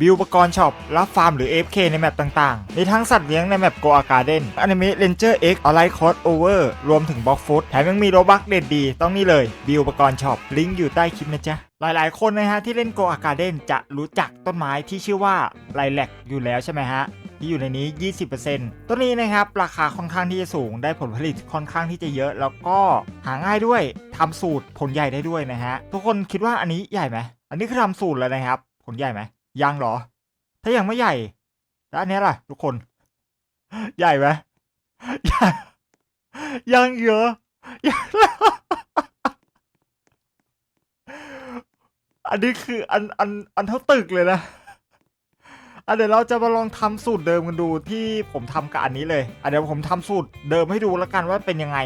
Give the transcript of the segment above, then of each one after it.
บิวอุปกรณ์ช็อปรับฟาร์มหรือ AFK ในแมปต่างๆ มีทั้งสัตว์เลี้ยงในแมปโกอาการ์เดนอนิเมะเลนเจอร์เอ็กออนไลน์คอสโอเวอร์รวมถึงบล็อกฟุตแถมยังมีโรบักเด็ดดี ต้องนี่เลย บิวอุปกรณ์ช็อปลิงก์อยู่ใต้คลิปนะจ๊ะ หลายๆ คนนะฮะที่เล่นโกอาการ์เดนจะรู้จักต้นไม้ที่ชื่อว่าไลแลกอยู่แล้วใช่ไหมฮะที่อยู่ในนี้ 20%ต้นนี้นะครับ ราคาค่อนข้างที่จะสูง ได้ผลผลิตค่อนข้างที่จะเยอะ แล้วก็หาง่ายด้วยทำสูตรผลใหญ่ได้ด้วยนะฮะ ทุกคนคิดว่าอันนี้ใหญ่ไหม อันนี้คือทำสูตรแล้วนะครับ ผลใหญ่ไหม ยังเหรอ ถ้ายังไม่ใหญ่ แล้วอันนี้ล่ะ ทุกคน ใหญ่ไหมใหญ่ยังเยอะยังอันนี้คืออันอันอันเท่าตึกเลยนะอะเดี๋ยวเราจะมาลองทำสูตรเดิมกันดูที่ผมทำกับอันนี้เลยอะเดี๋ยวผมทำสูตรเดิมให้ดูแล้วกันว่าเป็นยังไง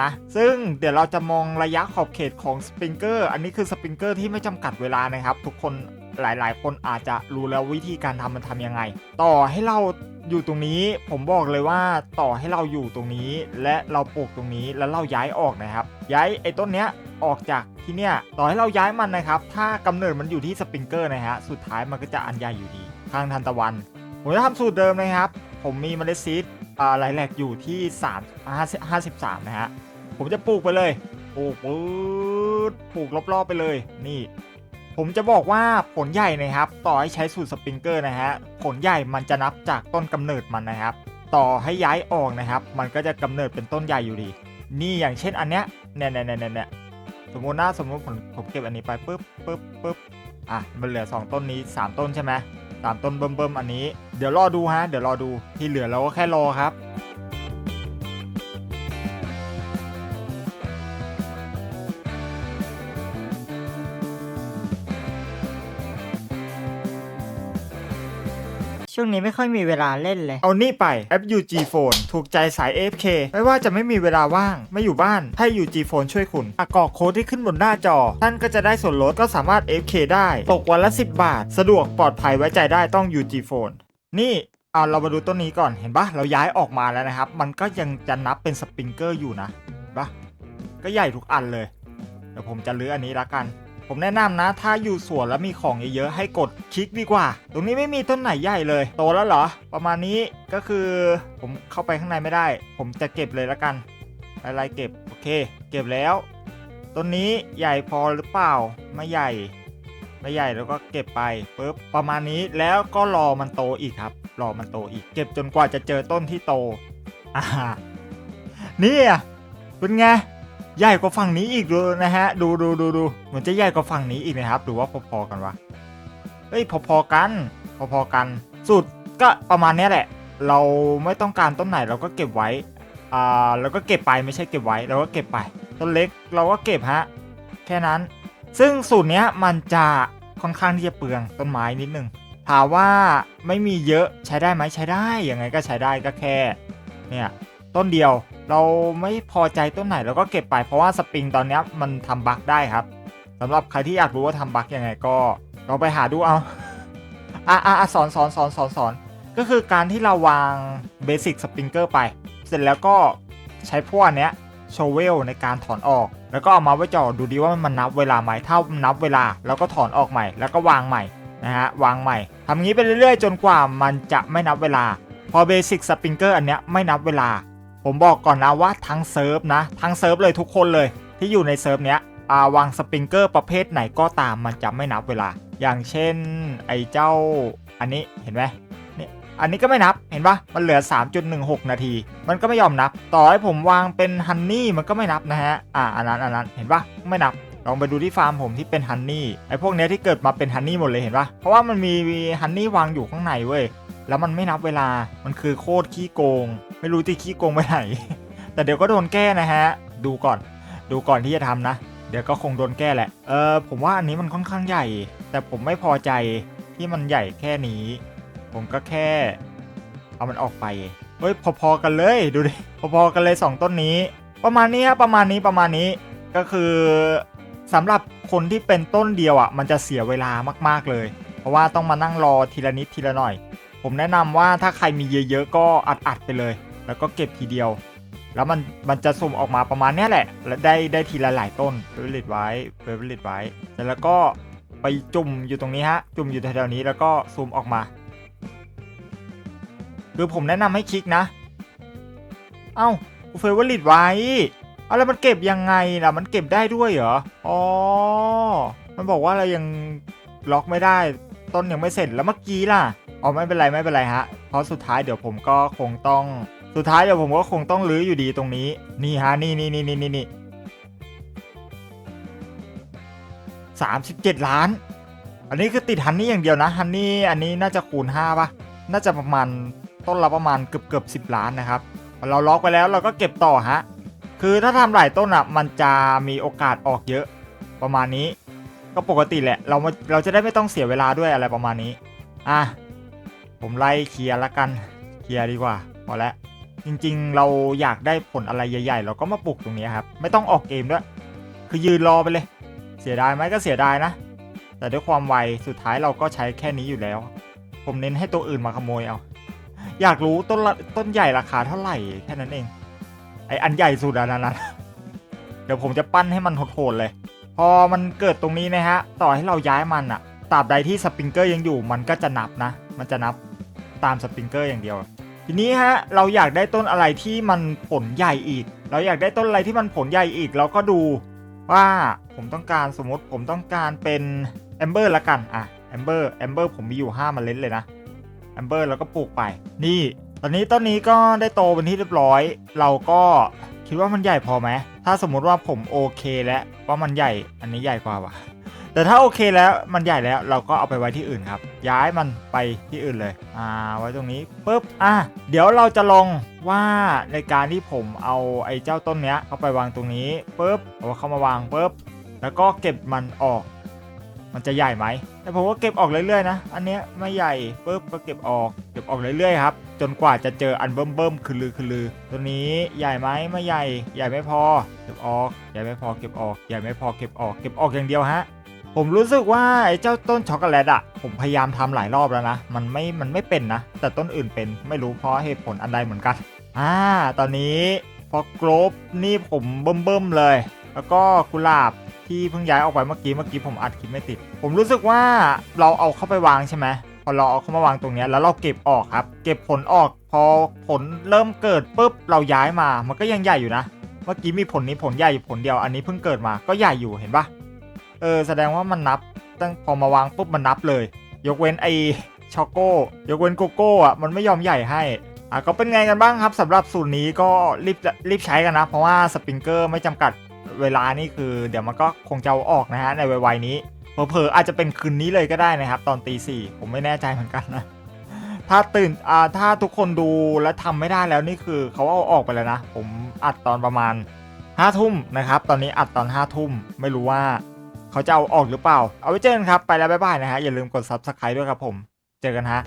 นะ ซึ่งเดี๋ยวเราจะมองระยะขอบเขตของสปริงเกอร์ อันนี้คือสปริงเกอร์ที่ไม่จำกัดเวลานะครับ ทุกคน หลายๆ คนอาจจะรู้แล้ววิธีการทำมันทำยังไง ต่อให้เราอยู่ตรงนี้ผมบอกเลยว่าต่อให้เราอยู่ตรงนี้ และเราปลูกตรงนี้แล้วเราย้ายออกนะครับ ย้ายไอ้ต้นเนี้ยออกจากที่เนี้ยต่อให้เราย้ายมันนะครับ ถ้ากำเนิดมันอยู่ที่สปริงเกอร์นะฮะสุดท้ายมันก็จะอันใหญ่อยู่ดีข้างทันตะวันผมจะทำสูตรเดิมนะครับ ผมมีเมล็ดซีดอ่าไหลแหลกอยู่ที่3 5 53 นะฮะผมจะปลูกไปเลยปลูกปื๊ดปลูกรอบๆไปเลยนี่ ผมจะบอกว่าผลใหญ่นะครับ ต่อให้ใช้สูตรสปริงเกอร์นะฮะผลใหญ่มันจะนับจากต้นกำเนิดมันนะครับ ต่อให้ย้ายออกนะครับ มันก็จะกำเนิดเป็นต้นใหญ่อยู่ดี นี่อย่างเช่นอันเนี้ยเนี่ยเนี่ยเนี่ยเนี่ยสมมตินะสมมติผมผมเก็บอันนี้ไปปุ๊บปุ๊บปุ๊บอะมันเหลือ 2 ต้นนี้ 3 ต้นใช่ไหมสามต้นเบิ่มๆอันนี้ เดี๋ยวรอดูฮะ เดี๋ยวรอดูที่เหลือเราก็แค่รอครับ ช่วงนี้ไม่ค่อยมีเวลาเล่นเลย เอานี่ไปแอป UG Phone ถูกใจสาย AFK ไม่ว่าจะไม่มีเวลาว่างไม่อยู่บ้านให้ UG Phone ช่วยคุณอะกรอกโค้ดที่ขึ้นบนหน้าจอ ท่านก็จะได้ส่วนลดก็สามารถ AFK ได้ตกวันละ 10 บาท สะดวกปลอดภัยไว้ใจได้ต้อง UG Phone นี่อ่าเรามาดูต้นนี้ก่อนเห็นปะเราย้ายออกมาแล้วนะครับ มันก็ยังจะนับเป็นสปริงเกอร์อยู่นะเห็นปะก็ใหญ่ทุกอันเลยเดี๋ยวผมจะลื้ออันนี้ละกัน ผมแนะนำนะ ถ้าอยู่สวนแล้วมีของเยอะๆให้กดคลิกดีกว่า ตรงนี้ไม่มีต้นไหนใหญ่เลย โตแล้วเหรอ ประมาณนี้ก็คือผมเข้าไปข้างในไม่ได้ ผมจะเก็บเลยละกันอะไรเก็บโอเค เก็บแล้วต้นนี้ใหญ่พอหรือเปล่าไม่ใหญ่ไม่ใหญ่แล้วก็เก็บไปปุ๊บประมาณนี้แล้วก็รอมันโตอีกครับ รอมันโตอีก เก็บจนกว่าจะเจอต้นที่โตอ่านี่อะเป็นไง ใหญ่กว่าฝั่งนี้อีกดูนะฮะ ดูดูดูดูเหมือนจะใหญ่กว่าฝั่งนี้อีกนะครับหรือว่าพอๆกันวะเฮ้ยพอๆกัน พอๆกันสุดก็ประมาณเนี้ยแหละ เราไม่ต้องการต้นไหนเราก็เก็บไว้อ่าแล้วก็เก็บไปไม่ใช่เก็บไว้เราก็เก็บไป ต้นเล็กเราก็เก็บฮะแค่นั้น ซึ่งสูตรเนี้ยมันจะค่อนข้างที่จะเปลืองต้นไม้นิดนึงถามว่าไม่มีเยอะใช้ได้ไหมใช้ได้ยังไงก็ใช้ได้ก็แค่เนี่ยต้นเดียว เราไม่พอใจต้นไหนเราก็เก็บไปเพราะว่าสปริงตอนนี้มันทำบั๊กได้ครับสำหรับใครที่อยากรู้ว่าทำบั๊กยังไงก็ลองไปหาดูเอาอะอะอะสอนสอนสอนสอนสอนก็คือการที่เราวางเบสิกสปริงเกอร์ไป เสร็จแล้วก็ใช้พวกอันเนี้ยโชเวลในการถอนออก แล้วก็เอามาไว้จ่อดูดีว่ามันนับเวลาไหมถ้านับเวลาแล้วก็ถอนออกใหม่ แล้วก็วางใหม่นะฮะวางใหม่ทำอย่างนี้ไปเรื่อยๆ จนกว่ามันจะไม่นับเวลา พอเบสิกสปริงเกอร์อันเนี้ยไม่นับเวลา ผมบอกก่อนนะว่าทั้งเซิร์ฟนะ ทั้งเซิร์ฟเลยทุกคนเลยที่อยู่ในเซิร์ฟเนี้ยอาวางสปริงเกอร์ประเภทไหนก็ตามมันจะไม่นับเวลา อย่างเช่นไอ้เจ้า อันนี้เห็นไหมนี่อันนี้ก็ไม่นับเห็นปะมันเหลือ 3.16 นาที มันก็ไม่ยอมนับ ต่อให้ผมวางเป็นฮันนี่มันก็ไม่นับนะฮะอ่าอันนั้นอันนั้นเห็นปะไม่นับลองไปดูที่ฟาร์มผมที่เป็นฮันนี่ไอ้พวกเนี้ยที่เกิดมาเป็นฮันนี่หมดเลยเห็นปะเพราะว่ามันมีฮันนี่วางอยู่ข้างในเว้ยแล้วมันไม่นับเวลา มันคือโคตรขี้โกง ไม่รู้ที่ขี้โกงไปไหน แต่เดี๋ยวก็โดนแก้นะฮะ ดูก่อน ดูก่อนที่จะทำนะ เดี๋ยวก็คงโดนแก้แหละ เออผมว่าอันนี้มันค่อนข้างใหญ่ แต่ผมไม่พอใจที่มันใหญ่แค่นี้ ผมก็แค่ เอามันออกไป เฮ้ยพอๆกันเลย ดูดิ พอๆกันเลย 2 ต้นนี้ ประมาณนี้ครับประมาณนี้ประมาณนี้ ก็คือสำหรับคนที่เป็นต้นเดียวอะ มันจะเสียเวลามากๆเลย เพราะว่าต้องมานั่งรอทีละนิดทีละหน่อย ผมแนะนำว่าถ้าใครมีเยอะๆก็อัดๆไปเลย แล้วก็เก็บทีเดียว แล้วมันมันจะสุ่มออกมาประมาณนี้แหละ และได้ได้ทีละหลายต้นเฟเวอร์ลิตไว้เฟเวอร์ลิตไว้เสร็จแล้วก็ไปจุ่มอยู่ตรงนี้ฮะ จุ่มอยู่แถวๆนี้แล้วก็ซูมออกมา คือผมแนะนำให้คลิกนะ เอ้ากูเฟเวอร์ลิตไว้เอาแล้วมันเก็บยังไงล่ะ มันเก็บได้ด้วยเหรอ อ๋อ มันบอกว่าเรายังล็อกไม่ได้ ต้นยังไม่เสร็จแล้วเมื่อกี้ล่ะ อ๋อไม่เป็นไรไม่เป็นไรฮะ เพราะสุดท้ายเดี๋ยวผมก็คงต้อง สุดท้ายเดี๋ยวผมก็คงต้องรื้ออยู่ดีตรงนี้ นี่ฮะนี่นี่นี่นี่นี่นี่สามสิบเจ็ดล้าน อันนี้คือติดฮันนี่อย่างเดียวนะฮันนี่อันนี้น่าจะคูณห้าป่ะ น่าจะประมาณต้นละประมาณเกือบเกือบสิบล้านนะครับ เราล็อกไปแล้วเราก็เก็บต่อฮะ คือถ้าทำหลายต้นอะมันจะมีโอกาสออกเยอะประมาณนี้ ก็ปกติแหละ เรามาเราจะได้ไม่ต้องเสียเวลาด้วยอะไรประมาณนี้ อะ ผมไล่เคลียร์ละกัน เคลียร์ดีกว่าพอแล้ว จริงๆ เราอยากได้ผลอะไรใหญ่ๆ เราก็มาปลูกตรงนี้ครับ ไม่ต้องออกเกมด้วย คือยืนรอไปเลย เสียดายไหมก็เสียดายนะ แต่ด้วยความไวสุดท้ายเราก็ใช้แค่นี้อยู่แล้ว ผมเน้นให้ตัวอื่นมาขโมยเอา อยากรู้ต้นต้นใหญ่ราคาเท่าไหร่แค่นั้นเอง ไออันใหญ่สุดอันนั้นนะเดี๋ยวผมจะปั้นให้มันโหดๆเลย พอมันเกิดตรงนี้นะฮะ ต่อให้เราย้ายมันอะตราบใดที่สปริงเกอร์ยังอยู่ มันก็จะนับนะ มันจะนับตามสปริงเกอร์อย่างเดียว ทีนี้ฮะเราอยากได้ต้นอะไรที่มันผลใหญ่อีก เราอยากได้ต้นอะไรที่มันผลใหญ่อีก เราก็ดูว่าผมต้องการสมมติผมต้องการเป็นแอมเบอร์ละกันอะแอมเบอร์แอมเบอร์ผมมีอยู่5เมล็ดเลยนะแอมเบอร์เราก็ปลูกไป นี่ ตอนนี้ต้นนี้ก็ได้โตเป็นที่เรียบร้อย เราก็คิดว่ามันใหญ่พอไหมถ้าสมมุติว่าผมโอเคแล้วว่ามันใหญ่อันนี้ใหญ่กว่าว่ะ แต่ถ้าโอเคแล้วมันใหญ่แล้วเราก็เอาไปไว้ที่อื่นครับ ย้ายมันไปที่อื่นเลย อ่า ไว้ตรงนี้ปุ๊บ อะ เดี๋ยวเราจะลองว่าในการที่ผมเอาไอ้เจ้าต้นเนี้ยเข้าไปวางตรงนี้ปุ๊บเอาเข้ามาวางปุ๊บ แล้วก็เก็บมันออก มันจะใหญ่ไหม แต่ผมก็เก็บออกเรื่อยๆนะ อันเนี้ยไม่ใหญ่ปุ๊บก็เก็บออก เก็บออกเรื่อยๆครับ จนกว่าจะเจออันเบิ่มเบิ่มๆคือลือคือลือ ตัวนี้ใหญ่ไหมไม่ใหญ่ ใหญ่ไม่พอ เก็บออก ใหญ่ไม่พอเก็บออก ใหญ่ไม่พอเก็บออก เก็บออกอย่างเดียวฮะ ผมรู้สึกว่าไอ้เจ้าต้นช็อกโกแลตอะผมพยายามทำหลายรอบแล้วนะ มันไม่ มันไม่เป็นนะ แต่ต้นอื่นเป็นไม่รู้เพราะเหตุผลอันใดเหมือนกัน อ่า ตอนนี้พอกรบนี่ผมเบิ่มๆเลย แล้วก็กุหลาบที่เพิ่งย้ายออกไปเมื่อกี้ เมื่อกี้ผมอัดคลิปไม่ติด ผมรู้สึกว่าเราเอาเข้าไปวางใช่ไหมพอเราเอาเข้ามาวางตรงนี้แล้วเราเก็บออกครับ เก็บผลออก พอผลเริ่มเกิดปุ๊บเราย้ายมา มันก็ยังใหญ่อยู่นะ เมื่อกี้มีผลนี้ผลใหญ่อยู่ผลเดียว อันนี้เพิ่งเกิดมา ก็ใหญ่อยู่เห็นปะ เออแสดงว่ามันนับ ตั้งพอมาวางปุ๊บมันนับเลย ยกเว้นไอช็อกโก้ยกเว้นโกโก้อะมันไม่ยอมใหญ่ให้อะก็เป็นไงกันบ้างครับสำหรับสูตรนี้ก็รีบรีบใช้กันนะ เพราะว่าสปริงเกอร์ไม่จำกัดเวลานี่คือ เดี๋ยวมันก็คงจะอออกนะฮะในวัยนี้เผลอๆอาจจะเป็นคืนนี้เลยก็ได้นะครับ ตอนตีสี่ผมไม่แน่ใจเหมือนกันนะถ้าตื่นอ่าถ้าทุกคนดูแล้วทำไม่ได้แล้วนี่คือเขาเอาออกไปแล้วนะ ผมอัดตอนประมาณห้าทุ่มนะครับ ตอนนี้อัดตอนห้าทุ่มไม่รู้ว่า เขาจะเอาออกหรือเปล่า เอาไว้เจอกันครับ ไปแล้วบ๊ายบายนะฮะ อย่าลืมกด subscribe ด้วยครับผม เจอกันฮะ